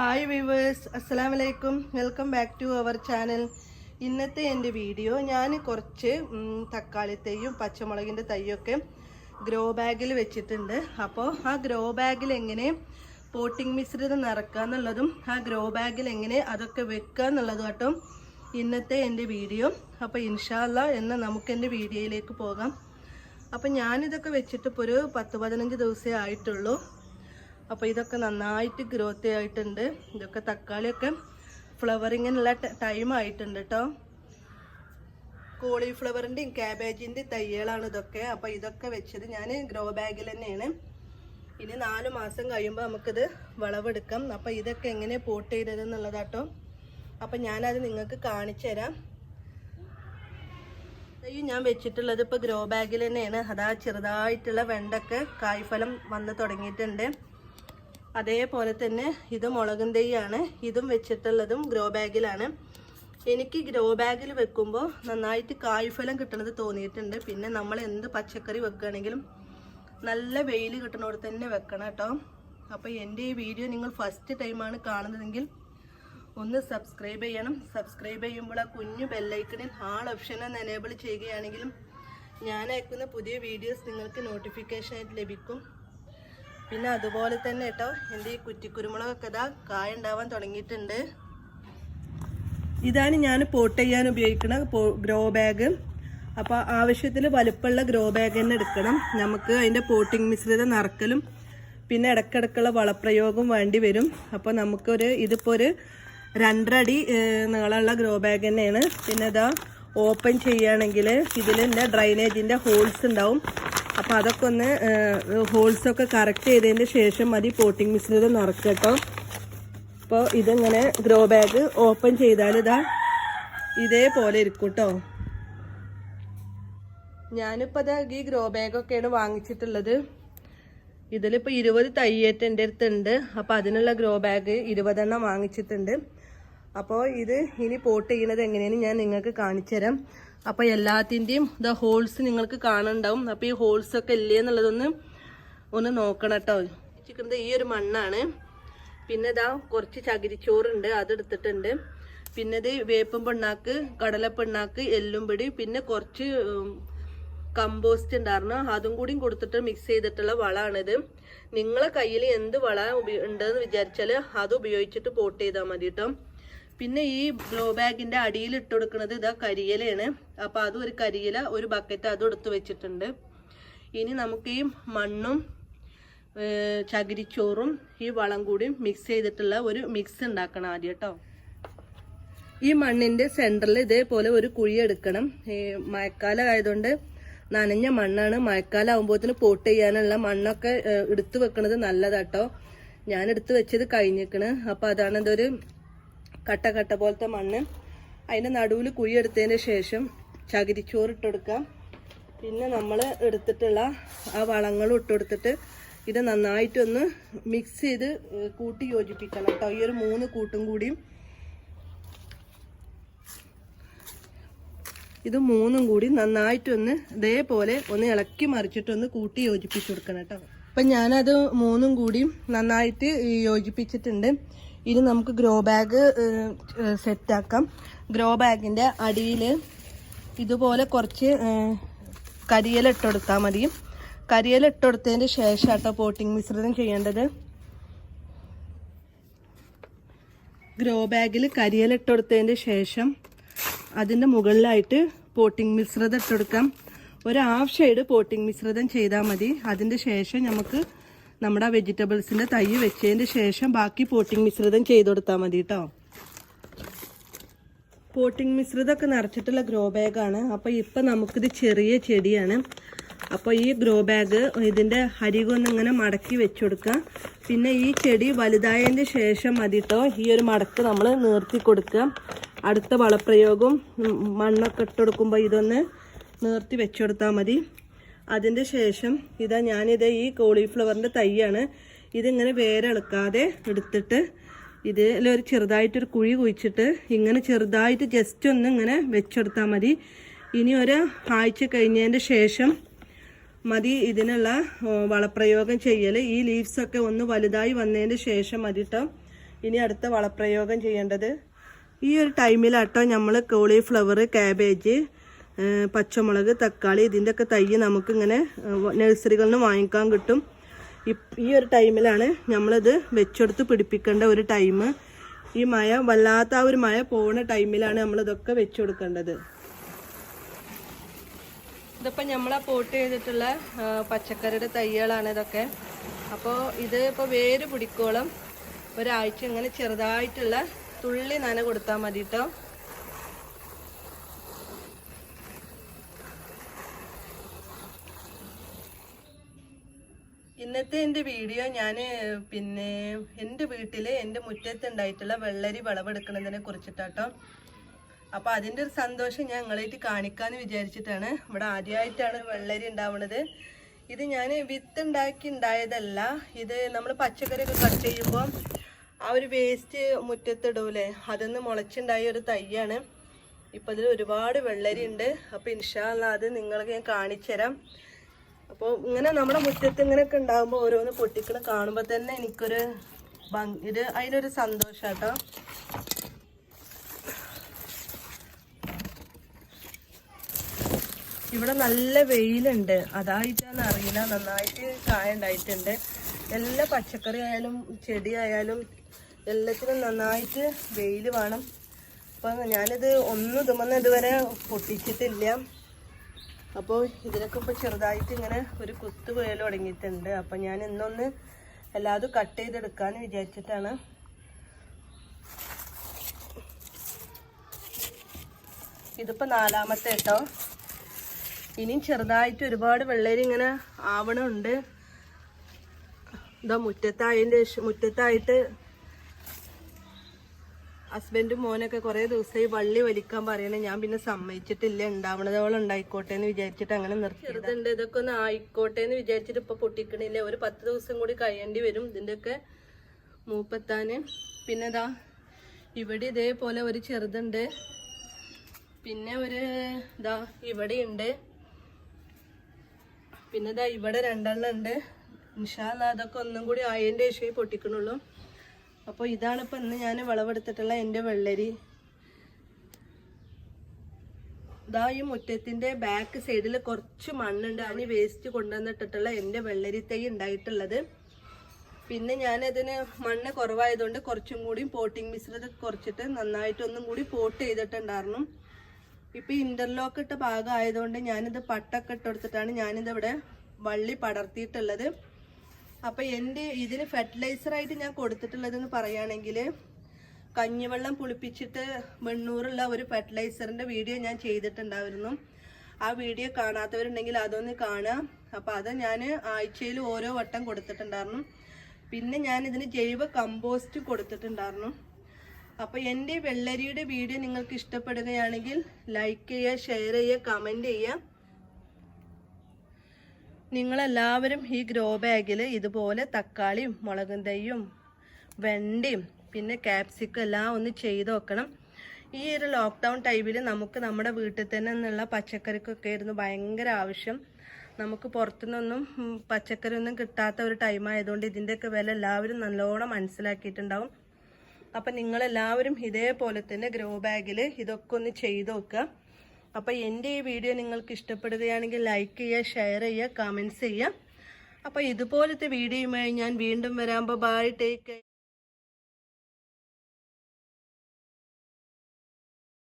Hi viewers അസ്സാം വലൈക്കും welcome back to our channel ഇന്നത്തെ എന്റെ വീഡിയോ ഞാൻ കുറച്ച് തക്കാളി തൈയും പച്ചമുളകിന്റെ തൈയൊക്കെ ഗ്രോ ബാഗിൽ വെച്ചിട്ടുണ്ട്. അപ്പോൾ ആ ഗ്രോ ബാഗിൽ എങ്ങനെ പോട്ടിംഗ് മിശ്രിതം നിറക്കുക എന്നുള്ളതും ആ ഗ്രോ ബാഗിൽ എങ്ങനെ അതൊക്കെ വെക്കുക എന്നുള്ളതും കേട്ടോ ഇന്നത്തെ എന്റെ വീഡിയോ അപ്പോൾ ഇൻഷാല്ല എന്ന് നമുക്ക് എന്റെ വീഡിയോയിലേക്ക് പോകാം. അപ്പം ഞാനിതൊക്കെ വെച്ചിട്ട് ഇപ്പോൾ ഒരു പത്ത് പതിനഞ്ച് ദിവസമേ ആയിട്ടുള്ളൂ. അപ്പോൾ ഇതൊക്കെ നന്നായിട്ട് ഗ്രോത്ത് ആയിട്ടുണ്ട്. ഇതൊക്കെ തക്കാളിയൊക്കെ ഫ്ലവറിങ്ങിനുള്ള ടൈം ആയിട്ടുണ്ട് കേട്ടോ കോളിഫ്ലവറിന്റെയും ക്യാബേജിന്റെയും തയ്യലാണ് ഇതൊക്കെ. അപ്പോൾ ഇതൊക്കെ വെച്ചത് ഞാൻ ഗ്രോ ബാഗിൽ തന്നെയാണ്. ഇനി നാല് മാസം കഴിയുമ്പോൾ നമുക്കിത് വിളവെടുക്കാം. അപ്പോൾ ഇതൊക്കെ എങ്ങനെ പോട്ട് ചെയ്തത് എന്നുള്ളതാട്ടോ അപ്പം ഞാനത് നിങ്ങൾക്ക് കാണിച്ചു തരാം. ഞാൻ വെച്ചിട്ടുള്ളത് ഇപ്പോൾ ഗ്രോ ബാഗിൽ തന്നെയാണ്. അതാ ചെറുതായിട്ടുള്ള വെണ്ടൊക്കെ കായ്ഫലം വന്ന് തുടങ്ങിയിട്ടുണ്ട്. അതേപോലെ തന്നെ ഇത് മുളകും തൈയാണ് ഇതും വെച്ചിട്ടുള്ളതും ഗ്രോ ബാഗിലാണ്. എനിക്ക് ഗ്രോ ബാഗിൽ വെക്കുമ്പോൾ നന്നായിട്ട് കായ്ഫലം കിട്ടണത് തോന്നിയിട്ടുണ്ട്. പിന്നെ നമ്മൾ എന്ത് പച്ചക്കറി വെക്കുകയാണെങ്കിലും നല്ല വെയിൽ കിട്ടണോട് തന്നെ വെക്കണം കേട്ടോ. അപ്പോൾ എന്റെ ഈ വീഡിയോ നിങ്ങൾ ഫസ്റ്റ് ടൈമാണ് കാണുന്നതെങ്കിൽ ഒന്ന് സബ്സ്ക്രൈബ് ചെയ്യണം. സബ്സ്ക്രൈബ് ചെയ്യുമ്പോൾ ആ കുഞ്ഞു ബെല്ലൈക്കണിൽ ആൾ ഓപ്ഷൻ ഒന്ന് എനേബിൾ ചെയ്യുകയാണെങ്കിലും ഞാൻ അയക്കുന്ന പുതിയ വീഡിയോസ് നിങ്ങൾക്ക് നോട്ടിഫിക്കേഷനായിട്ട് ലഭിക്കും. പിന്നെ അതുപോലെ തന്നെ കേട്ടോ എന്റെ ഈ കുറ്റിക്കുരുമുളകൊക്കെ ഇതാ കായ ഉണ്ടാവാൻ തുടങ്ങിയിട്ടുണ്ട്. ഇതാണ് ഞാൻ പോട്ട് ചെയ്യാൻ ഉപയോഗിക്കുന്ന ഗ്രോ ബാഗ്. അപ്പോൾ ആവശ്യത്തിൽ വലുപ്പമുള്ള ഗ്രോ ബാഗ് തന്നെ എടുക്കണം. നമുക്ക് അതിന്റെ പോട്ടിംഗ് മിശ്രിതം നിറക്കലും പിന്നെ ഇടക്കിടക്കുള്ള വളപ്രയോഗം വേണ്ടി വരും. അപ്പോൾ നമുക്കൊരു ഇതിപ്പോൾ ഒരു രണ്ടരടി നീളമുള്ള ഗ്രോ ബാഗ് തന്നെയാണ്. പിന്നെ ഇതാ ഓപ്പൺ ചെയ്യുകയാണെങ്കിൽ ഇതിൽ ഡ്രൈനേജിന്റെ ഹോൾസ് ഉണ്ടാവും. അപ്പോൾ അതൊക്കെ ഒന്ന് ഹോൾസൊക്കെ കറക്റ്റ് ചെയ്തതിന്റെ ശേഷം മതി പോട്ടിംഗ് മിശ്രിതം നിറക്കുക കേട്ടോ. അപ്പോൾ ഇതിങ്ങനെ ഗ്രോ ബാഗ് ഓപ്പൺ ചെയ്താൽ ഇതാ ഇതേപോലെ ഇരിക്കും കേട്ടോ ഞാനിപ്പോൾ അതാ ഈ ഗ്രോ ബാഗൊക്കെയാണ് വാങ്ങിച്ചിട്ടുള്ളത്. ഇതിലിപ്പോൾ ഇരുപത് തയ്യേറ്റ് എന്റെ അടുത്തുണ്ട്. അപ്പോൾ അതിനുള്ള ഗ്രോ ബാഗ് ഇരുപതെണ്ണം വാങ്ങിച്ചിട്ടുണ്ട്. അപ്പോൾ ഇത് ഇനി പോട്ട് ചെയ്യണത് എങ്ങനെയാണ് ഞാൻ നിങ്ങൾക്ക് കാണിച്ചു തരാം അപ്പോൾ എല്ലാത്തിന്റെയും ദ ഹോൾസ് നിങ്ങൾക്ക് കാണുന്നുണ്ടാവും. അപ്പോൾ ഈ ഹോൾസ് ഒക്കെ ഇല്ലേ എന്നുള്ളതൊന്ന് ഒന്ന് നോക്കണം കേട്ടോ. ചിക്കുന്നത് ഈ ഒരു മണ്ണാണ്. പിന്നെ ഇതാ കുറച്ച് ചകിരിച്ചോറുണ്ട് അതെടുത്തിട്ടുണ്ട് പിന്നെ ഇത് വേപ്പും പിണ്ണാക്ക് പെണ്ണാക്ക് എല്ലും പിടി പിന്നെ കുറച്ച് കമ്പോസ്റ്റ് ഉണ്ടായിരുന്നു. അതും കൂടിയും കൊടുത്തിട്ട് മിക്സ് ചെയ്തിട്ടുള്ള വളമാണിത് നിങ്ങളെ കയ്യിൽ എന്ത് വള ഉണ്ടെന്ന് വിചാരിച്ചാൽ അത് ഉപയോഗിച്ചിട്ട് പോട്ട് ചെയ്താൽ മതി കേട്ടോ. പിന്നെ ഈ ഗ്ലോ ബാഗിന്റെ അടിയിൽ ഇട്ട് കൊടുക്കുന്നത് ഇതാ കരിയിലയാണ്. അപ്പൊ അതും ഒരു കരിയില ഒരു ബക്കറ്റ് അതും എടുത്ത് വെച്ചിട്ടുണ്ട്. ഇനി നമുക്ക് ഈ മണ്ണും ചകിരിച്ചോറും ഈ വളം കൂടിയും മിക്സ് ചെയ്തിട്ടുള്ള ഒരു മിക്സ് ഉണ്ടാക്കണം ആദ്യം കേട്ടോ ഈ മണ്ണിന്റെ സെന്ററിൽ ഇതേപോലെ ഒരു കുഴി എടുക്കണം. ഈ മഴക്കാലം ആയതുകൊണ്ട് നനഞ്ഞ മണ്ണാണ്. മഴക്കാലം ആകുമ്പോഴത്തേന് പോട്ട് ചെയ്യാനുള്ള മണ്ണൊക്കെ എടുത്തു വെക്കുന്നത് നല്ലതാട്ടോ ഞാൻ എടുത്തു വെച്ചത് കഴിഞ്ഞിക്കണ് അപ്പൊ അതാണ് ഇതൊരു കട്ട കട്ട പോലത്തെ മണ്ണ്. അതിന്റെ നടുവിൽ കുഴി എടുത്തതിന് ശേഷം ചകിരിച്ചോറ് ഇട്ടെടുക്കാം പിന്നെ നമ്മൾ എടുത്തിട്ടുള്ള ആ വളങ്ങളും ഇട്ടെടുത്തിട്ട് ഇത് നന്നായിട്ടൊന്ന് മിക്സ് ചെയ്ത് കൂട്ടി യോജിപ്പിക്കണം കേട്ടോ. ഈ ഒരു മൂന്ന് കൂട്ടും കൂടിയും ഇത് മൂന്നും കൂടി നന്നായിട്ടൊന്ന് ഇതേപോലെ ഒന്ന് ഇളക്കി മറിച്ചിട്ടൊന്ന് കൂട്ടി യോജിപ്പിച്ച് കൊടുക്കണം കേട്ടോ. അപ്പം ഞാനത് മൂന്നും കൂടിയും നന്നായിട്ട് യോജിപ്പിച്ചിട്ടുണ്ട്. ഇനി നമുക്ക് ഗ്രോ ബാഗ് സെറ്റാക്കാം. ഗ്രോ ബാഗിന്റെ അടിയിൽ ഇതുപോലെ കുറച്ച് കരിയില ഇട്ടുകൊടുത്താൽ മതി. കരിയില ഇട്ടുകൊടുത്തതിന് ശേഷം കേട്ടോ പോട്ടിംഗ് മിശ്രിതം ചെയ്യേണ്ടത്. ഗ്രോ ബാഗിൽ കരിയില ഇട്ടുകൊടുത്തതിന് ശേഷം അതിന്റെ മുകളിലായിട്ട് പോട്ടിംഗ് മിശ്രിതം ഇട്ടുകൊടുക്കാം ഒരു ഹാഫ് ഷെയ്ഡ് പോട്ടിംഗ് മിശ്രിതം ചെയ്താൽ മതി. അതിന്റെ ശേഷം നമുക്ക് നമ്മുടെ വെജിറ്റബിൾസിന്റെ തൈ വെച്ചതിന്റെ ശേഷം ബാക്കി പോട്ടിംഗ് മിശ്രിതം ചെയ്ത് കൊടുത്താൽ മതി കേട്ടോ പോട്ടിംഗ് മിശ്രിതമൊക്കെ നിറച്ചിട്ടുള്ള ഗ്രോ ബാഗാണ് അപ്പോൾ ഇപ്പം നമുക്കിത് ചെറിയ ചെടിയാണ്. അപ്പോൾ ഈ ഗ്രോ ബാഗ് ഇതിന്റെ അരികൊന്ന് ഇങ്ങനെ മടക്കി വെച്ചുകൊടുക്കാം പിന്നെ ഈ ചെടി വലുതായതിന്റെ ശേഷം മതി കേട്ടോ ഈ ഒരു മടക്ക് നമ്മൾ നിർത്തി കൊടുക്കുക അടുത്ത വളപ്രയോഗം മണ്ണൊക്കെ ഇട്ട് കൊടുക്കുമ്പോൾ ഇതൊന്ന് നിർത്തി വെച്ച് കൊടുത്താൽ മതി. അതിന്റെ ശേഷം ഇതാ ഞാനിത് ഈ കോളിഫ്ലവറിന്റെ തൈയാണ് ഇതിങ്ങനെ വേരെളുക്കാതെ എടുത്തിട്ട് ഇതിലൊരു ചെറുതായിട്ടൊരു കുഴി കുഴിച്ചിട്ട് ഇങ്ങനെ ചെറുതായിട്ട് ജസ്റ്റ് ഒന്ന് ഇങ്ങനെ വെച്ചെടുത്താൽ മതി. ഇനി ഒരു ആഴ്ച കഴിഞ്ഞതിന്റെ ശേഷം മതി ഇതിനുള്ള വളപ്രയോഗം ചെയ്യൽ ഈ ലീവ്സൊക്കെ ഒന്ന് വലുതായി വന്നതിന് ശേഷം മതി കേട്ടോ ഇനി അടുത്ത വളപ്രയോഗം ചെയ്യേണ്ടത്. ഈ ഒരു ടൈമിലാട്ടോ നമ്മൾ കോളിഫ്ലവർ ഏഹ് പച്ചമുളക് തക്കാളി ഇതിന്റെയൊക്കെ തൈ നമുക്കിങ്ങനെ നഴ്സറികളിൽ നിന്ന് വാങ്ങിക്കാൻ കിട്ടും. ഈ ഒരു ടൈമിലാണ് നമ്മളിത് വെച്ചെടുത്ത് പിടിപ്പിക്കേണ്ട ഒരു ടൈം ഈ മഴ വല്ലാത്ത ഒരു മഴ പോകുന്ന ടൈമിലാണ് നമ്മളിതൊക്കെ വെച്ചു കൊടുക്കേണ്ടത് ഇതിപ്പോൾ നമ്മളാ പോട്ട് ചെയ്തിട്ടുള്ള പച്ചക്കറിയുടെ തൈകളാണ് ഇതൊക്കെ. അപ്പോൾ ഇത് ഇപ്പോൾ വേര് പിടിക്കോളം. ഒരാഴ്ച ഇങ്ങനെ ചെറുതായിട്ടുള്ള തുള്ളി നന കൊടുത്താൽ മതി കേട്ടോ ഇന്നത്തെ എന്റെ വീഡിയോ ഞാൻ പിന്നെ എന്റെ വീട്ടിൽ എന്റെ മുറ്റത്ത് ഉണ്ടായിട്ടുള്ള വെള്ളരി വിളവെടുക്കുന്നതിനെ കുറിച്ചിട്ടാട്ടോ. അപ്പോൾ അതിന്റെ ഒരു സന്തോഷം ഞാൻ നിങ്ങളായിട്ട് കാണിക്കാമെന്ന് വിചാരിച്ചിട്ടാണ് ഇവിടെ ആദ്യമായിട്ടാണ് വെള്ളരി ഉണ്ടാവുന്നത് ഇത് ഞാൻ വിത്ത് ഉണ്ടാക്കി ഉണ്ടായതല്ല ഇത് നമ്മൾ പച്ചക്കറിയൊക്കെ കട്ട് ചെയ്യുമ്പോൾ ആ ഒരു വേസ്റ്റ് മുറ്റത്തിടൂലേ അതൊന്ന് മുളച്ചുണ്ടായ ഒരു തൈയാണ്. ഇപ്പോൾ ഇതിൽ ഒരുപാട് വെള്ളരി ഉണ്ട്. അപ്പോൾ ഇൻഷാല്ല അത് നിങ്ങൾക്ക് ഞാൻ കാണിച്ചു തരാം അപ്പോൾ ഇങ്ങനെ നമ്മുടെ മുറ്റത്ത് ഇങ്ങനെയൊക്കെ ഉണ്ടാകുമ്പോൾ ഓരോന്ന് പൊട്ടിക്കണ കാണുമ്പോൾ തന്നെ എനിക്കൊരു ഇത് അതിനൊരു സന്തോഷം കേട്ടോ ഇവിടെ നല്ല വെയിലുണ്ട്. അതായിട്ടാന്ന് അറിയില്ല. നന്നായിട്ട് കായ ഉണ്ടായിട്ടുണ്ട്. എല്ലാ പച്ചക്കറി ആയാലും ചെടി ആയാലും എല്ലാത്തിനും നന്നായിട്ട് വെയിൽ വേണം. അപ്പം ഞാനിത് ഒന്നും ഇതുമെന്ന് ഇതുവരെ പൊട്ടിച്ചിട്ടില്ല. അപ്പോൾ ഇതിനൊക്കെ ഇപ്പോൾ ചെറുതായിട്ട് ഇങ്ങനെ ഒരു കുത്ത് വേൽ തുടങ്ങിയിട്ടുണ്ട്. അപ്പം ഞാൻ ഇന്നൊന്ന് എല്ലാതും കട്ട് ചെയ്തെടുക്കാമെന്ന് വിചാരിച്ചിട്ടാണ്. ഇതിപ്പോൾ നാലാമത്തെ കേട്ടോ ഇനിയും ചെറുതായിട്ട് ഒരുപാട് വെള്ളരി ഇങ്ങനെ ആവണമുണ്ട് ഇതാ മുറ്റത്തായതിന്റെ മുറ്റത്തായിട്ട് ഹസ്ബൻഡും മോനൊക്കെ കുറേ ദിവസമായി വള്ളി വലിക്കാൻ പറയണേ. ഞാൻ പിന്നെ സമ്മതിച്ചിട്ടില്ല. ഉണ്ടാവണതോളം ഉണ്ടായിക്കോട്ടെ എന്ന് വിചാരിച്ചിട്ട് അങ്ങനെ നിർത്തി ഇതൊക്കെ ഒന്ന് ആയിക്കോട്ടെ എന്ന് വിചാരിച്ചിട്ട് ഇപ്പൊ പൊട്ടിക്കണില്ല. ഒരു പത്ത് ദിവസം കൂടി കഴിയേണ്ടി വരും. ഇതിന്റെയൊക്കെ മൂപ്പത്താന്. പിന്നെ ഇതാ ഇവിടെ ഇതേപോലെ ഒരു ചെറുതുണ്ട്. പിന്നെ ഒരു ഇതാ ഇവിടെയുണ്ട്. പിന്നെ ഇതാ ഇവിടെ രണ്ടെണ്ണം ഉണ്ട്. ഇൻഷാല്ല അതൊക്കെ ഒന്നും കൂടി ആയതിന്റെ ശേഷമേ പൊട്ടിക്കണുള്ളൂ. അപ്പോൾ ഇതാണ് ഇപ്പം ഇന്ന് ഞാൻ വിളവെടുത്തിട്ടുള്ള എന്റെ വെള്ളരി. ഇതാ ഈ മുറ്റത്തിന്റെ ബാക്ക് സൈഡിൽ കുറച്ച് മണ്ണുണ്ട്. അതിന് വേസ്റ്റ് കൊണ്ടുവന്നിട്ടിട്ടുള്ള എന്റെ വെള്ളരി തൈ ഉണ്ടായിട്ടുള്ളത്. പിന്നെ ഞാനതിന് മണ്ണ് കുറവായതുകൊണ്ട് കുറച്ചും കൂടി പോട്ടിംഗ് മിശ്രിതം കുറച്ചിട്ട് നന്നായിട്ടൊന്നും കൂടി പോട്ട് ചെയ്തിട്ടുണ്ടായിരുന്നു. ഇപ്പൊ ഇന്റർലോക്ക് ഇട്ട ഭാഗമായതുകൊണ്ട് ഞാനിത് പട്ടൊക്കെ ഇട്ടെടുത്തിട്ടാണ് ഞാനിതിവിടെ വള്ളി പടർത്തിയിട്ടുള്ളത്. അപ്പൊ എന്റെ ഇതിന് ഫെർട്ടിലൈസർ ആയിട്ട് ഞാൻ കൊടുത്തിട്ടുള്ളതെന്ന് പറയുകയാണെങ്കിൽ കഞ്ഞിവെള്ളം പുളിപ്പിച്ചിട്ട് വെണ്ണൂറുള്ള ഒരു ഫെർട്ടിലൈസറിന്റെ വീഡിയോ ഞാൻ ചെയ്തിട്ടുണ്ടായിരുന്നു. ആ വീഡിയോ കാണാത്തവരുണ്ടെങ്കിൽ അതൊന്ന് കാണാം അപ്പൊ അത് ഞാൻ ആഴ്ചയിൽ ഓരോ വട്ടം കൊടുത്തിട്ടുണ്ടായിരുന്നു. പിന്നെ ഞാൻ ഇതിന് ജൈവ കമ്പോസ്റ്റ് കൊടുത്തിട്ടുണ്ടായിരുന്നു. അപ്പൊ എന്റെ വെള്ളരിയുടെ വീഡിയോ നിങ്ങൾക്ക് ഇഷ്ടപ്പെടുകയാണെങ്കിൽ ലൈക്ക് ചെയ്യുക ഷെയർ ചെയ്യുക കമന്റ് ചെയ്യുക. നിങ്ങളെല്ലാവരും ഈ ഗ്രോ ബാഗിൽ ഇതുപോലെ തക്കാളിയും മുളകും തൈയും വെണ്ടയും പിന്നെ ക്യാപ്സിക്കും എല്ലാം ഒന്ന് ചെയ്ത് വെക്കണം. ഈ ഒരു ലോക്ക്ഡൗൺ ടൈമിൽ നമുക്ക് നമ്മുടെ വീട്ടിൽ തന്നെ നിന്നുള്ള പച്ചക്കറിക്കൊക്കെ ആയിരുന്നു ഭയങ്കര ആവശ്യം. നമുക്ക് പുറത്തുനിന്നൊന്നും പച്ചക്കറി ഒന്നും കിട്ടാത്ത ഒരു ടൈം ആയതുകൊണ്ട് ഇതിന്റെയൊക്കെ വില എല്ലാവരും നല്ലോണം മനസ്സിലാക്കിയിട്ടുണ്ടാവും. അപ്പം നിങ്ങളെല്ലാവരും ഇതേപോലെ തന്നെ ഗ്രോ ബാഗിൽ ഇതൊക്കെ ഒന്ന് ചെയ്ത് നോക്കുക അപ്പം എന്റെ ഈ വീഡിയോ നിങ്ങൾക്ക് ഇഷ്ടപ്പെടുകയാണെങ്കിൽ ലൈക്ക് ചെയ്യുക ഷെയർ ചെയ്യുക കമന്റ്സ് ചെയ്യുക. അപ്പോൾ ഇതുപോലത്തെ വീഡിയോയുമായി ഞാൻ വീണ്ടും വരാമ്പോൾ ബൈ ടേക്ക്